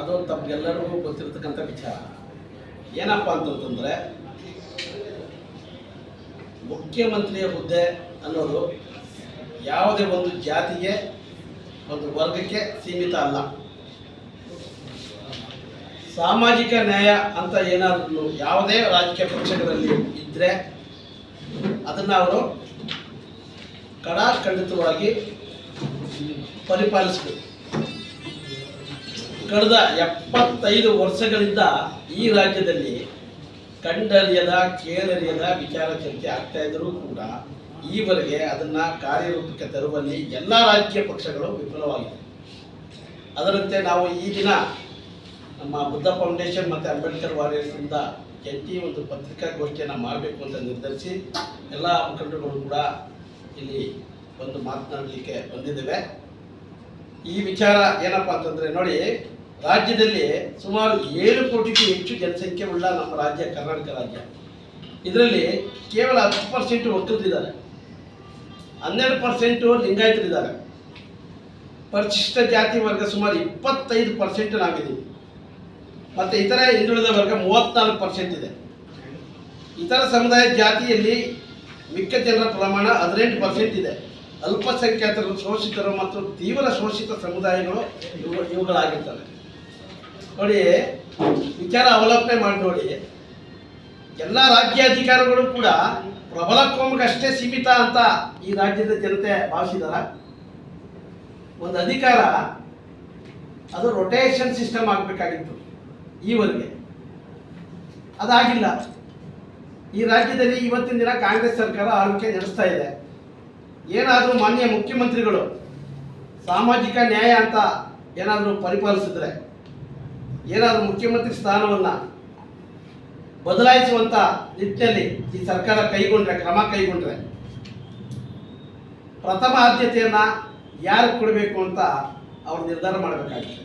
ಅದು ತಮಗೆಲ್ಲರಿಗೂ ಗೊತ್ತಿರತಕ್ಕಂಥ ವಿಚಾರ. ಏನಪ್ಪ ಅಂತಂತಂದರೆ, ಮುಖ್ಯಮಂತ್ರಿಯ ಹುದ್ದೆ ಅನ್ನೋದು ಯಾವುದೇ ಒಂದು ಜಾತಿಗೆ, ಒಂದು ವರ್ಗಕ್ಕೆ ಸೀಮಿತ ಅಲ್ಲ. ಸಾಮಾಜಿಕ ನ್ಯಾಯ ಅಂತ ಏನಾದರೂ ಯಾವುದೇ ರಾಜಕೀಯ ಪಕ್ಷಗಳಲ್ಲಿ ಇದ್ದರೆ ಅದನ್ನು ಅವರು ಕಡಾಖಂಡಿತವಾಗಿ ಪರಿಪಾಲಿಸಬೇಕು. ಕಳೆದ ಎಪ್ಪತ್ತೈದು ವರ್ಷಗಳಿಂದ ಈ ರಾಜ್ಯದಲ್ಲಿ ಕಂಡರಿಯದ, ಕೇಳರಿಯದ ವಿಚಾರ ಚರ್ಚೆ ಆಗ್ತಾ ಇದ್ದರೂ ಕೂಡ ಈವರೆಗೆ ಅದನ್ನ ಕಾರ್ಯರೂಪಕ್ಕೆ ತರುವಲ್ಲಿ ಎಲ್ಲ ರಾಜಕೀಯ ಪಕ್ಷಗಳು ವಿಫಲವಾಗಿದೆ ಅದರಂತೆ ನಾವು ಈ ದಿನ ನಮ್ಮ ಬುದ್ಧ ಫೌಂಡೇಶನ್ ಮತ್ತು ಅಂಬೇಡ್ಕರ್ ವಾರಿಯರ್ಸಿಂದ ಜಂಟಿ ಒಂದು ಪತ್ರಿಕಾಗೋಷ್ಠಿಯನ್ನು ಮಾಡಬೇಕು ಅಂತ ನಿರ್ಧರಿಸಿ ಎಲ್ಲ ಮುಖಂಡರುಗಳು ಕೂಡ ಇಲ್ಲಿ ಬಂದು ಮಾತನಾಡಲಿಕ್ಕೆ ಬಂದಿದ್ದೇವೆ. ಈ ವಿಚಾರ ಏನಪ್ಪ ಅಂತಂದರೆ ನೋಡಿ ರಾಜ್ಯದಲ್ಲಿ ಸುಮಾರು ಏಳು ಕೋಟಿಗೂ ಹೆಚ್ಚು ಜನಸಂಖ್ಯೆ ಉಳ್ಳ ನಮ್ಮ ರಾಜ್ಯ, ಕರ್ನಾಟಕ ರಾಜ್ಯ. ಇದರಲ್ಲಿ ಕೇವಲ ಹತ್ತು ಪರ್ಸೆಂಟ್ ಒಕ್ಕಲಿದ್ದಾರೆ ಹನ್ನೆರಡು ಪರ್ಸೆಂಟು ಲಿಂಗಾಯತರಿದ್ದಾರೆ. ಪರಿಶಿಷ್ಟ ಜಾತಿ ವರ್ಗ ಸುಮಾರು ಇಪ್ಪತ್ತೈದು ಪರ್ಸೆಂಟ್ ನಾವಿದ್ದೀವಿ. ಮತ್ತು ಇತರ ಹಿಂದುಳಿದ ವರ್ಗ ಮೂವತ್ನಾಲ್ಕು ಪರ್ಸೆಂಟ್ ಇದೆ. ಇತರ ಸಮುದಾಯ ಜಾತಿಯಲ್ಲಿ ಮಿಕ್ಕ ಜನರ ಪ್ರಮಾಣ ಹದಿನೆಂಟು ಪರ್ಸೆಂಟ್ ಇದೆ. ಅಲ್ಪಸಂಖ್ಯಾತರು, ಶೋಷಿತರು ಮತ್ತು ತೀವ್ರ ಶೋಷಿತ ಸಮುದಾಯಗಳು ಇವು ಇವುಗಳಾಗಿರ್ತವೆ. ನೋಡಿ, ವಿಚಾರ ಅವಲಂಬನೆ ಮಾಡಿ ನೋಡಿ. ಎಲ್ಲ ರಾಜ್ಯಾಧಿಕಾರಿಗಳು ಕೂಡ ಪ್ರಬಲ ಕೋಮಿಗಷ್ಟೇ ಸೀಮಿತ ಅಂತ ಈ ರಾಜ್ಯದ ಜನತೆ ಭಾವಿಸಿದಾರ. ಒಂದು ಅಧಿಕಾರ, ಅದು ರೊಟೇಷನ್ ಸಿಸ್ಟಮ್ ಆಗಬೇಕಾಗಿತ್ತು ಈವರೆಗೆ. ಅದಾಗಿಲ್ಲ. ಈ ರಾಜ್ಯದಲ್ಲಿ ಇವತ್ತಿನ ದಿನ ಕಾಂಗ್ರೆಸ್ ಸರ್ಕಾರ ಆಳ್ವಿಕೆ ನಡೆಸ್ತಾ ಇದೆ. ಏನಾದರೂ ಮಾನ್ಯ ಮುಖ್ಯಮಂತ್ರಿಗಳು ಸಾಮಾಜಿಕ ನ್ಯಾಯ ಅಂತ ಏನಾದರೂ ಪರಿಪಾಲಿಸಿದ್ರೆ ಏನಾದರೂ ಮುಖ್ಯಮಂತ್ರಿ ಸ್ಥಾನವನ್ನು ಬದಲಾಯಿಸುವಂಥ ನಿಟ್ಟಿನಲ್ಲಿ ಈ ಸರ್ಕಾರ ಕೈಗೊಂಡ್ರೆ, ಕ್ರಮ ಕೈಗೊಂಡ್ರೆ ಪ್ರಥಮ ಆದ್ಯತೆಯನ್ನು ಯಾರು ಕೊಡಬೇಕು ಅಂತ ಅವ್ರು ನಿರ್ಧಾರ ಮಾಡಬೇಕಾಗುತ್ತೆ.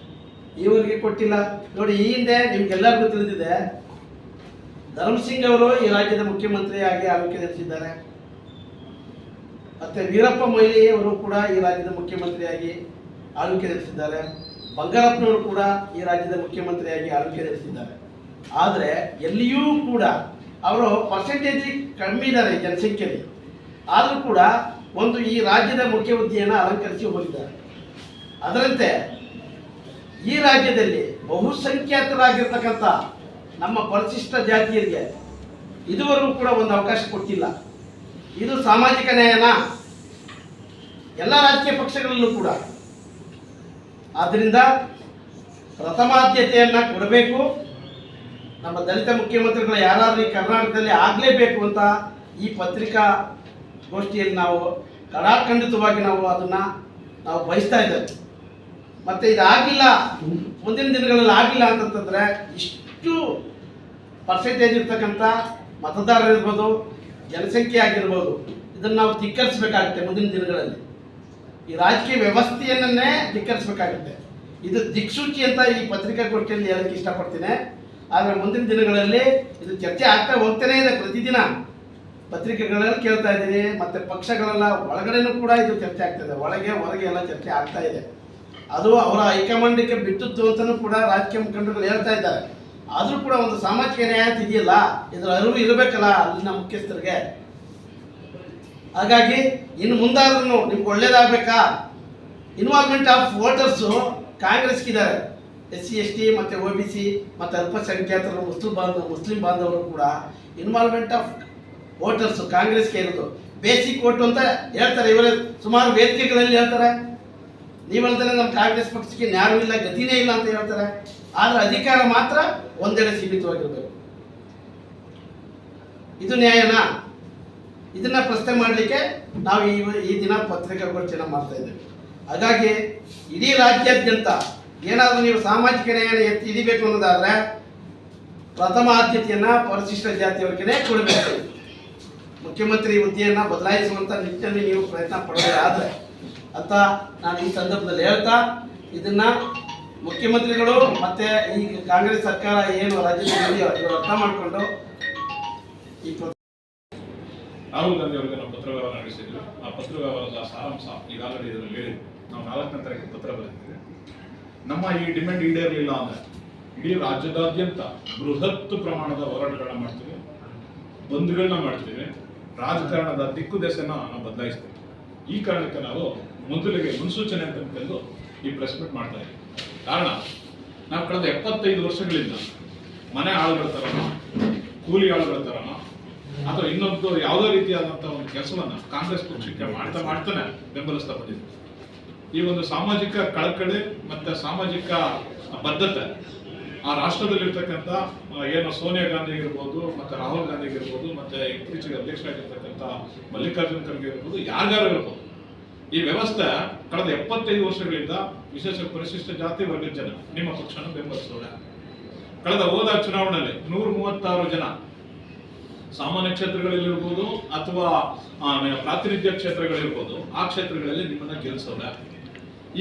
ಇವರಿಗೆ ಕೊಟ್ಟಿಲ್ಲ. ನೋಡಿ, ಈ ಹಿಂದೆ ನಿಮ್ಗೆಲ್ಲರಿಗೂ ತಿಳಿದಿದೆ, ಧರ್ಮಸಿಂಗ್ ಅವರು ಈ ರಾಜ್ಯದ ಮುಖ್ಯಮಂತ್ರಿಯಾಗಿ ಆಳ್ವಿಕೆ ನಡೆಸಿದ್ದಾರೆ. ಮತ್ತು ವೀರಪ್ಪ ಮೊಯ್ಲಿ ಅವರು ಕೂಡ ಈ ರಾಜ್ಯದ ಮುಖ್ಯಮಂತ್ರಿಯಾಗಿ ಆಳ್ವಿಕೆ ನಡೆಸಿದ್ದಾರೆ. ಬಂಗಾರಪ್ಪನವರು ಕೂಡ ಈ ರಾಜ್ಯದ ಮುಖ್ಯಮಂತ್ರಿಯಾಗಿ ಆಳ್ವಿಕೆ ನಡೆಸಿದ್ದಾರೆ. ಆದರೆ ಎಲ್ಲಿಯೂ ಕೂಡ ಅವರು ಪರ್ಸೆಂಟೇಜ್ ಕಮ್ಮಿ ಇದ್ದಾರೆ ಜನಸಂಖ್ಯೆಯಲ್ಲಿ. ಆದರೂ ಕೂಡ ಒಂದು ಈ ರಾಜ್ಯದ ಮುಖ್ಯ ಹುದ್ದೆಯನ್ನು ಅಲಂಕರಿಸಿ ಹೋಗಿದ್ದಾರೆ. ಅದರಂತೆ ಈ ರಾಜ್ಯದಲ್ಲಿ ಬಹುಸಂಖ್ಯಾತರಾಗಿರ್ತಕ್ಕಂಥ ನಮ್ಮ ಪರಿಶಿಷ್ಟ ಜಾತಿಯರಿಗೆ ಇದುವರೆಗೂ ಕೂಡ ಒಂದು ಅವಕಾಶ ಕೊಟ್ಟಿಲ್ಲ. ಇದು ಸಾಮಾಜಿಕ ನ್ಯಾಯನ ಎಲ್ಲ ರಾಜಕೀಯ ಪಕ್ಷಗಳಲ್ಲೂ ಕೂಡ. ಆದ್ದರಿಂದ ಪ್ರಥಮಾದ್ಯತೆಯನ್ನು ಕೊಡಬೇಕು. ನಮ್ಮ ದಲಿತ ಮುಖ್ಯಮಂತ್ರಿಗಳು ಯಾರಾದರೂ ಈ ಕರ್ನಾಟಕದಲ್ಲಿ ಆಗಲೇಬೇಕು ಅಂತ ಈ ಪತ್ರಿಕಾ ಗೋಷ್ಠಿಯಲ್ಲಿ ನಾವು ಕಡಾಖಂಡಿತವಾಗಿ ನಾವು ಅದನ್ನ ನಾವು ಬಯಸ್ತಾ ಇದ್ದೇವೆ. ಮತ್ತೆ ಇದಾಗಿಲ್ಲ, ಮುಂದಿನ ದಿನಗಳಲ್ಲಿ ಆಗಿಲ್ಲ ಅಂತಂತಂದ್ರೆ ಇಷ್ಟು ಪರ್ಸೆಂಟೇಜ್ ಇರ್ತಕ್ಕಂಥ ಮತದಾರರಿರ್ಬೋದು, ಜನಸಂಖ್ಯೆ ಆಗಿರ್ಬೋದು, ಇದನ್ನು ನಾವು ಧಿಕ್ಕರಿಸಬೇಕಾಗುತ್ತೆ ಮುಂದಿನ ದಿನಗಳಲ್ಲಿ. ಈ ರಾಜಕೀಯ ವ್ಯವಸ್ಥೆಯನ್ನೇ ಧಿಕ್ಕರಿಸಬೇಕಾಗುತ್ತೆ. ಇದು ದಿಕ್ಸೂಚಿ ಅಂತ ಈ ಪತ್ರಿಕಾಗೋಷ್ಠಿಯಲ್ಲಿ ಹೇಳಕ್ಕೆ ಇಷ್ಟಪಡ್ತೀನಿ. ಆದರೆ ಮುಂದಿನ ದಿನಗಳಲ್ಲಿ ಇದು ಚರ್ಚೆ ಆಗ್ತಾ ಹೋಗ್ತಾನೆ ಇದೆ ಪ್ರತಿದಿನ. ಪತ್ರಿಕೆಗಳಲ್ಲಿ ಕೇಳ್ತಾ ಇದ್ದೀನಿ, ಮತ್ತು ಪಕ್ಷಗಳೆಲ್ಲ ಒಳಗಡೆನೂ ಕೂಡ ಇದು ಚರ್ಚೆ ಆಗ್ತಾ ಇದೆ. ಒಳಗೆ, ಹೊರಗೆ ಎಲ್ಲ ಚರ್ಚೆ ಆಗ್ತಾ ಇದೆ. ಅದು ಅವರ ಹೈಕಮಾಂಡಿಗೆ ಬಿಟ್ಟದ್ದು ಅಂತಲೂ ಕೂಡ ರಾಜಕೀಯ ಮುಖಂಡರುಗಳು ಹೇಳ್ತಾ ಇದ್ದಾರೆ. ಆದರೂ ಕೂಡ ಒಂದು ಸಾಮಾಜಿಕ ನ್ಯಾಯ ಇದೆಯಲ್ಲ ಇದರ ಅರಿವು ಇರಬೇಕಲ್ಲ ಅಲ್ಲಿನ ಮುಖ್ಯಸ್ಥರಿಗೆ. ಹಾಗಾಗಿ ಇನ್ನು ಮುಂದಾದ್ರೂ ನಿಮ್ಗೆ ಒಳ್ಳೇದಾಗಬೇಕಾ? ಇನ್ವಾಲ್ವ್ಮೆಂಟ್ ಆಫ್ ವೋಟರ್ಸು ಕಾಂಗ್ರೆಸ್ಗಿದ್ದಾರೆ ಎಸ್ ಸಿ ಎಸ್ ಟಿ ಮತ್ತು ಒ ಬಿ ಸಿ ಮತ್ತು ಅಲ್ಪಸಂಖ್ಯಾತರು, ಮುಸ್ಲಿಂ ಬಾಂಧವ, ಮುಸ್ಲಿಂ ಬಾಂಧವರು ಕೂಡ ಇನ್ವಾಲ್ವ್ಮೆಂಟ್ ಆಫ್ ವೋಟರ್ಸು ಕಾಂಗ್ರೆಸ್ಗೆ ಇರೋದು. ಬೇಸಿಕ್ ಓಟು ಅಂತ ಹೇಳ್ತಾರೆ ಇವರೇ. ಸುಮಾರು ವೇದಿಕೆಗಳಲ್ಲಿ ಹೇಳ್ತಾರೆ. ನೀವಲ್ದೇ ನಮ್ಮ ಕಾಂಗ್ರೆಸ್ ಪಕ್ಷಕ್ಕೆ ನ್ಯಾಯ ಇಲ್ಲ ಗತಿನೇ ಇಲ್ಲ ಅಂತ ಹೇಳ್ತಾರೆ. ಆದರೆ ಅಧಿಕಾರ ಮಾತ್ರ ಒಂದೆಡೆ ಸೀಮಿತವಾಗಿರಬೇಕು. ಇದು ನ್ಯಾಯನಾ? ಇದನ್ನ ಪ್ರಶ್ನೆ ಮಾಡಲಿಕ್ಕೆ ನಾವು ಈ ಈ ದಿನ ಪತ್ರಿಕಾಗೋಷ್ಠಿಯನ್ನು ಮಾಡ್ತಾ ಇದ್ದೇವೆ. ಹಾಗಾಗಿ ಇಡೀ ರಾಜ್ಯಾದ್ಯಂತ ಏನಾದರೂ ನೀವು ಸಾಮಾಜಿಕ ನ್ಯಾಯನ ಎತ್ತಿ ಹಿಡಿಬೇಕು ಅನ್ನೋದಾದ್ರೆ ಪ್ರಥಮ ಆದ್ಯತೆಯನ್ನ ಪರಿಶಿಷ್ಟ ಜಾತಿಯವರಿಗೆ ಕೊಡಬೇಕು. ಮುಖ್ಯಮಂತ್ರಿ ಹುದ್ದೆಯನ್ನು ಬದಲಾಯಿಸುವಂತ ನಿಟ್ಟಿನಲ್ಲಿ ನೀವು ಪ್ರಯತ್ನ ಪಡೋದಾದರೆ ಅಂತ ನಾನು ಈ ಸಂದರ್ಭದಲ್ಲಿ ಹೇಳ್ತಾ ಇದನ್ನ ಮುಖ್ಯಮಂತ್ರಿಗಳು ಮತ್ತೆ ಈ ಕಾಂಗ್ರೆಸ್ ಸರ್ಕಾರ ಏನು ರಾಜ್ಯದಲ್ಲಿ ಅರ್ಥ ಮಾಡಿಕೊಂಡು ಈ ರಾಹುಲ್ ಗಾಂಧಿ ಅವರಿಗೆ ನಾವು ಪತ್ರ ವ್ಯವಹಾರ ನಡೆಸಿದ್ರು ಆ ಪತ್ರ ವ್ಯವಹಾರದ ಸಾರಾಂಶ ಈಗಾಗಲೇ ಇದರಲ್ಲಿ ಹೇಳಿದ್ವಿ. ನಾವು ನಾಲ್ಕನೇ ತಾರೀಕು ಪತ್ರ ಬರೆದಿದ್ದೇವೆ. ನಮ್ಮ ಈ ಡಿಮ್ಯಾಂಡ್ ಈಡೇರಲಿಲ್ಲ ಅಂದ್ರೆ ಇಡೀ ರಾಜ್ಯದಾದ್ಯಂತ ಬೃಹತ್ ಪ್ರಮಾಣದ ಹೋರಾಟಗಳನ್ನ ಮಾಡ್ತೀವಿ. ಬಂದ್ಗಳನ್ನ ಮಾಡ್ತೀವಿ. ರಾಜಕಾರಣದ ದಿಕ್ಕು ದೆಸೆನ ನಾವು ಬದಲಾಯಿಸ್ತೀವಿ. ಈ ಕಾರಣಕ್ಕೆ ನಾವು ಮೊದಲಿಗೆ ಮುನ್ಸೂಚನೆ ಅಂತ ಈ ಪ್ರೆಸ್ ಮೀಟ್ ಮಾಡ್ತಾ ಇದ್ದೀವಿ. ಕಾರಣ, ನಾವು ಕಳೆದ ಎಪ್ಪತ್ತೈದು ವರ್ಷಗಳಿಂದ ಮನೆ ಆಳುಗಳ ಥರನ ಕೂಲಿ ಆಳುಗಳ ತರನೋ ಅಥವಾ ಇನ್ನೊಂದು ಯಾವುದೋ ರೀತಿಯಾದಂತಹ ಒಂದು ಕೆಲಸವನ್ನ ಕಾಂಗ್ರೆಸ್ ಪಕ್ಷಕ್ಕೆ ಮಾಡ್ತಾ ಮಾಡ್ತಾನೆ ಬೆಂಬಲಿಸ್ತಾ ಬಂದಿದ್ದು ಈ ಒಂದು ಸಾಮಾಜಿಕ ಕಳಕಳಿ ಮತ್ತೆ ಸಾಮಾಜಿಕ ಬದ್ಧತೆ ಆ ರಾಷ್ಟ್ರದಲ್ಲಿರ್ತಕ್ಕಂಥ ಏನು ಸೋನಿಯಾ ಗಾಂಧಿ ಇರ್ಬೋದು ಮತ್ತೆ ರಾಹುಲ್ ಗಾಂಧಿ ಇರ್ಬೋದು ಮತ್ತೆ ಇತ್ತೀಚೆಗೆ ಅಧ್ಯಕ್ಷರಾಗಿರ್ತಕ್ಕಂಥ ಮಲ್ಲಿಕಾರ್ಜುನ್ ಖರ್ಗೆ ಇರ್ಬೋದು ಯಾರ್ಯಾರು ಇರ್ಬೋದು ಈ ವ್ಯವಸ್ಥೆ ಕಳೆದ ಎಪ್ಪತ್ತೈದು ವರ್ಷಗಳಿಂದ ವಿಶೇಷ ಪರಿಶಿಷ್ಟ ಜಾತಿ ವರ್ಗದ ಜನ ನಿಮ್ಮ ಪಕ್ಷನ ಬೆಂಬಲಿಸೋಣ ಕಳೆದ ಹೋದ ಚುನಾವಣೆಯಲ್ಲಿ ನೂರ ಮೂವತ್ತಾರು ಜನ ಸಾಮಾನ್ಯ ಕ್ಷೇತ್ರಗಳಲ್ಲಿರ್ಬೋದು ಅಥವಾ ಪ್ರಾತಿನಿಧ್ಯ ಕ್ಷೇತ್ರಗಳಿರ್ಬೋದು, ಆ ಕ್ಷೇತ್ರಗಳಲ್ಲಿ ನಿಮ್ಮನ್ನ ಗೆಲ್ಲಿಸೋಣ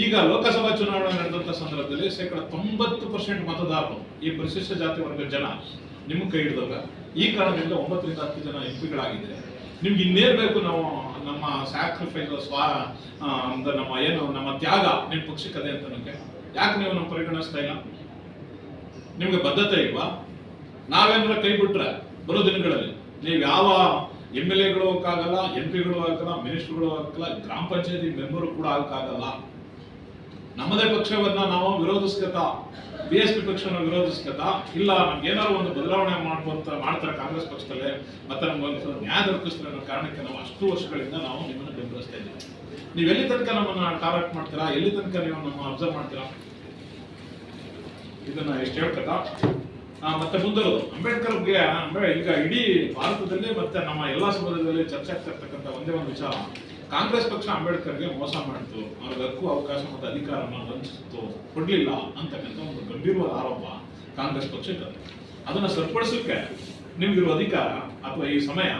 ಈಗ ಲೋಕಸಭಾ ಚುನಾವಣೆ ನಡೆದಂತ ಸಂದರ್ಭದಲ್ಲಿ ಶೇಕಡ ತೊಂಬತ್ತು ಪರ್ಸೆಂಟ್ ಮತದಾರರು ಈ ಪರಿಶಿಷ್ಟ ಜಾತಿ ವರ್ಗದ ಜನ ನಿಮ್ಮ ಕೈ ಹಿಡಿದಾಗ ಈ ಕಾರಣದಿಂದ ಒಂಬತ್ತರಿಂದ ಹತ್ತು ಜನ ಎಂ ಪಿಗಳಾಗಿದ್ದಾರೆ ನಿಮ್ಗೆ ಇನ್ನೇನ್ ಬೇಕು ನಾವು, ನಮ್ಮ ಸ್ಯಾಕ್ರಿಫೈಸ್ ಅಂದ್ರೆ ನಮ್ಮ ಏನು, ನಮ್ಮ ತ್ಯಾಗ ನಿಮ್ಮ ಪಕ್ಷಕ್ಕೆ ಅದೇ ಅಂತ ನನಗೆ ಯಾಕೆ ನೀವು ನಮ್ಮ ಪರಿಗಣಿಸ್ತಾ ಇಲ್ಲ? ನಿಮ್ಗೆ ಬದ್ಧತೆ ಇಲ್ವಾ? ನಾವೇನಾರ ಕೈ ಬಿಟ್ರೆ ಬರೋ ದಿನಗಳಲ್ಲಿ ನೀವು ಯಾವ ಎಂ ಎಲ್ ಎಗಳು ಹೋಗಕ್ಕಾಗಲ್ಲ ಎಂ ಪಿಗಳು ಆಗಲ್ಲ ಮಿನಿಸ್ಟರ್ಗಳು ಆಗಲ್ಲ ಗ್ರಾಮ ಪಂಚಾಯತಿ ಮೆಂಬರು ಕೂಡ ಆಗಕ್ಕಾಗಲ್ಲ ನಮ್ಮದೇ ಪಕ್ಷವನ್ನ ನಾವು ವಿರೋಧಿಸ್ಕತ, ಬಿ ಎಸ್ ಪಿ ಪಕ್ಷವನ್ನು ವಿರೋಧಿಸ್ಕತ, ಇಲ್ಲ, ನಮ್ಗೆ ಏನಾದ್ರು ಒಂದು ಬದಲಾವಣೆ ಮಾಡುವಂತ ಮಾಡ್ತಾರೆ ಕಾಂಗ್ರೆಸ್ ಪಕ್ಷದಲ್ಲೇ, ಮತ್ತೆ ನಮ್ಗೊಂದು ನ್ಯಾಯ ದೊರಕಿಸ್ತಾರೆ ಅನ್ನೋ ಕಾರಣಕ್ಕೆ ನಾವು ಅಷ್ಟು ವರ್ಷಗಳಿಂದ ನಾವು ನಿಮ್ಮನ್ನು ಬೆಂಬಲಿಸ್ತಾ ಇದ್ದೀವಿ. ನೀವು ಎಲ್ಲಿ ತನಕ ನಮ್ಮನ್ನ ಟಾರ್ಗೆಟ್ ಮಾಡ್ತೀರಾ? ಎಲ್ಲಿ ತನಕ ನೀವು ನಮ್ಮ ಅಬ್ಸರ್ವ್ ಮಾಡ್ತೀರಾ? ಇದನ್ನ ಎಷ್ಟು ಹೇಳ್ಕತ್ತ ಮತ್ತೆ ಅಂಬೇಡ್ಕರ್ ಬಗ್ಗೆ ಅಂದ್ರೆ ಈಗ ಇಡೀ ಭಾರತದಲ್ಲಿ ಮತ್ತೆ ನಮ್ಮ ಎಲ್ಲಾ ಸಮಾಜದಲ್ಲಿ ಚರ್ಚೆ ಆಗ್ತಿರ್ತಕ್ಕಂಥ ಒಂದೇ ಒಂದು ವಿಚಾರ. ಕಾಂಗ್ರೆಸ್ ಪಕ್ಷ ಅಂಬೇಡ್ಕರ್ಗೆ ಮೋಸ ಮಾಡಿತು. ಅವ್ರಿಗೆ ಹಕ್ಕು ಅವಕಾಶ ಮತ್ತು ಅಧಿಕಾರವನ್ನು ವಂಚಿಸಿತು. ಕೊಡ್ಲಿಲ್ಲ ಅಂತಕ್ಕಂಥ ಒಂದು ಗಂಭೀರವಾದ ಆರೋಪ ಕಾಂಗ್ರೆಸ್ ಪಕ್ಷಕ್ಕೆ. ಅದನ್ನ ಸರಿಪಡಿಸೋಕೆ ನಿಮ್ಗಿರುವ ಅಧಿಕಾರ ಅಥವಾ ಈ ಸಮಯ?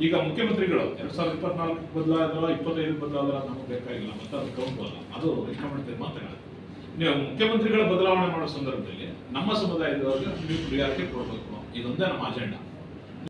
ಈಗ ಮುಖ್ಯಮಂತ್ರಿಗಳು ಎರಡ್ ಸಾವಿರದ ಇಪ್ಪತ್ನಾಲ್ಕು ಬದಲಾದ್ರ ಇಪ್ಪತ್ತೈದು ಬದಲಾದ್ರ ನಮಗೆ ಬೇಕಾಗಿಲ್ಲ. ಮತ್ತೆ ಅದು ಕೌಂಟ್ ಅದು ರಿಕಮೆಂಡ್ ನೀವು ಮುಖ್ಯಮಂತ್ರಿಗಳ ಬದಲಾವಣೆ ಮಾಡೋ ಸಂದರ್ಭದಲ್ಲಿ ನಮ್ಮ ಸಮುದಾಯದವ್ರಿಗೆ ನೀವು ಪ್ರಿಯಾರಿಟಿ ಕೊಡಬೇಕು. ಇದೊಂದೇ ನಮ್ಮ ಅಜೆಂಡಾ